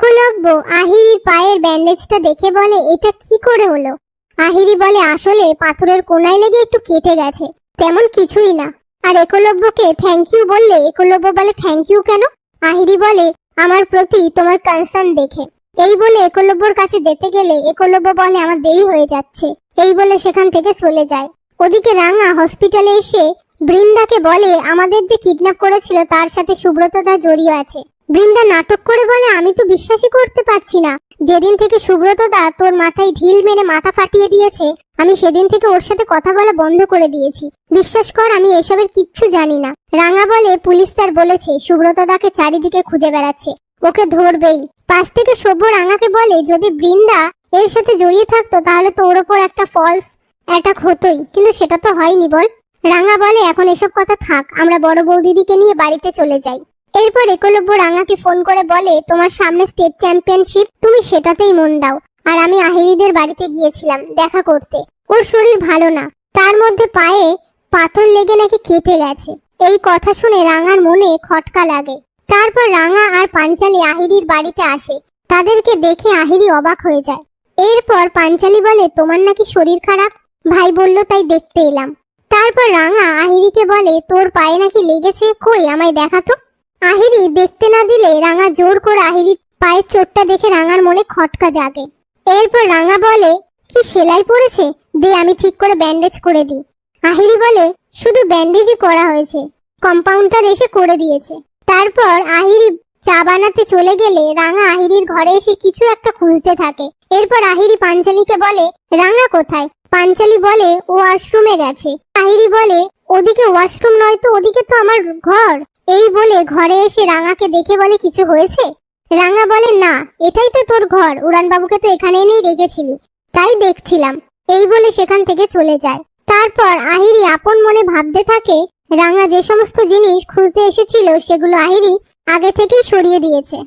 একলব্য আহিরির পায়ের ব্যান্ডেজটা দেখে বলে, এটা কি করে হলো? আহিরি বলে, আসলে পাথরের কোনায় লেগে একটু কেটে গেছে। তেমন কিছুই না। আর একলব্যকে থ্যাংক ইউ বললে, একলব্য বলে থ্যাংক ইউ কেন? আহিরি বলে, আমার প্রতি তোমার কনসার্ন দেখে। এই বলে একলব্যর কাছে যেতে গেলে একলব্য বলে, আমার দেরি হয়ে যাচ্ছে। এই বলে সেখান থেকে চলে যায়। ওদিকে রাঙা হসপিটালে এসে বৃন্দাকে বলে, আমাদের যে কিডন্যাপ করেছিল, তার সাথে সুব্রতদা জড়িয়ে আছে। বৃন্দা নাটক করে বলে, আমি তো বিশ্বাসই করতে পারছি না। যেদিন থেকে সুব্রত দা তোর মাথায় ঢিল মেরে মাথা ফাটিয়ে দিয়েছে, আমি সেদিন থেকে ওর সাথে কথা বলা বন্ধ করে দিয়েছি। বিশ্বাস কর, আমি এসবের কিচ্ছু জানি না। রাঙা বলে, পুলিশ স্যার বলেছে, সুব্রত দাকে চারিদিকে খুঁজে বেড়াচ্ছে। ওকে ধরবেই। পাশ থেকে সভ্য রাঙাকে বলে, যদি বৃন্দা এর সাথে জড়িয়ে থাকতো, তাহলে তো ওর ওপর একটা ফলস অ্যাটাক হতোই। কিন্তু সেটা তো হয়নি বল। রাঙা বলে, এখন এসব কথা থাক, আমরা বড় বৌদিদিকে নিয়ে বাড়িতে চলে যাই। এরপর একলব্য রাঙাকে ফোন করে বলে, তোমার সামনে স্টেট চ্যাম্পিয়নশিপ তুমি সেটাতেই মন দাও। আর আমি আহিরিদের বাড়িতে গিয়েছিলাম দেখা করতে। ওর শরীর ভালো না। তার মধ্যে পায়ে পাথর লেগে নাকি কেটে গেছে। এই কথা শুনে রাঙার মনে খটকা লাগে। তারপর রাঙা আর পাঞ্চালি আহিরির বাড়িতে আসে। তাদেরকে দেখে আহিরি অবাক হয়ে যায়। এরপর পাঞ্চালি বলে, তোমার নাকি শরীর খারাপ? ভাই বলল, তাই দেখতে এলাম। তারপর রাঙা আহিরিকে বলে, তোর পায়ে নাকি লেগেছে? কই, আমায় দেখাতো আহিরি, দেখতে না দিলে রাঙা জোর করে আহিরির পায়ের চোটটা দেখে রাঙার মনে খটকা জাগে। এরপর রাঙা বলে, কি সেলাই পড়েছে? দে, আমি ঠিক করে ব্যান্ডেজ করে দিই। আহিরি বলে, শুধু ব্যান্ডেজই করা হয়েছে। কম্পাউন্ডার এসে করে দিয়েছে। তারপর আহিরি চা বানাতে চলে গেলে রাঙা আহিরির ঘরে এসে কিছু একটা খুঁজতে থাকে। এরপর আহিরি পাঞ্চালিকে বলে, রাঙা কোথায়? পাঞ্চালি বলে, ও ওয়াশরুমে গেছে। আহিরি বলে, ওদিকে ওয়াশরুম নয় তো, ওদিকে তো আমার ঘর। এই বলে ঘরে এসে রাঙাকে দেখে বলে, কিছু হয়েছে? রাঙা বলে, না, এটাই তো তোর ঘর। উড়ান বাবুকে তো এখানে এনেই রেখেছিলি। তাই দেখছিলাম। এই বলে সেখান থেকে চলে যায়। তারপর আহিরি আপন মনে ভাবতে থাকে, রাঙা যে সমস্ত জিনিস খুঁজতে এসেছিল, সেগুলো আহিরি আগে থেকেই সরিয়ে দিয়েছে।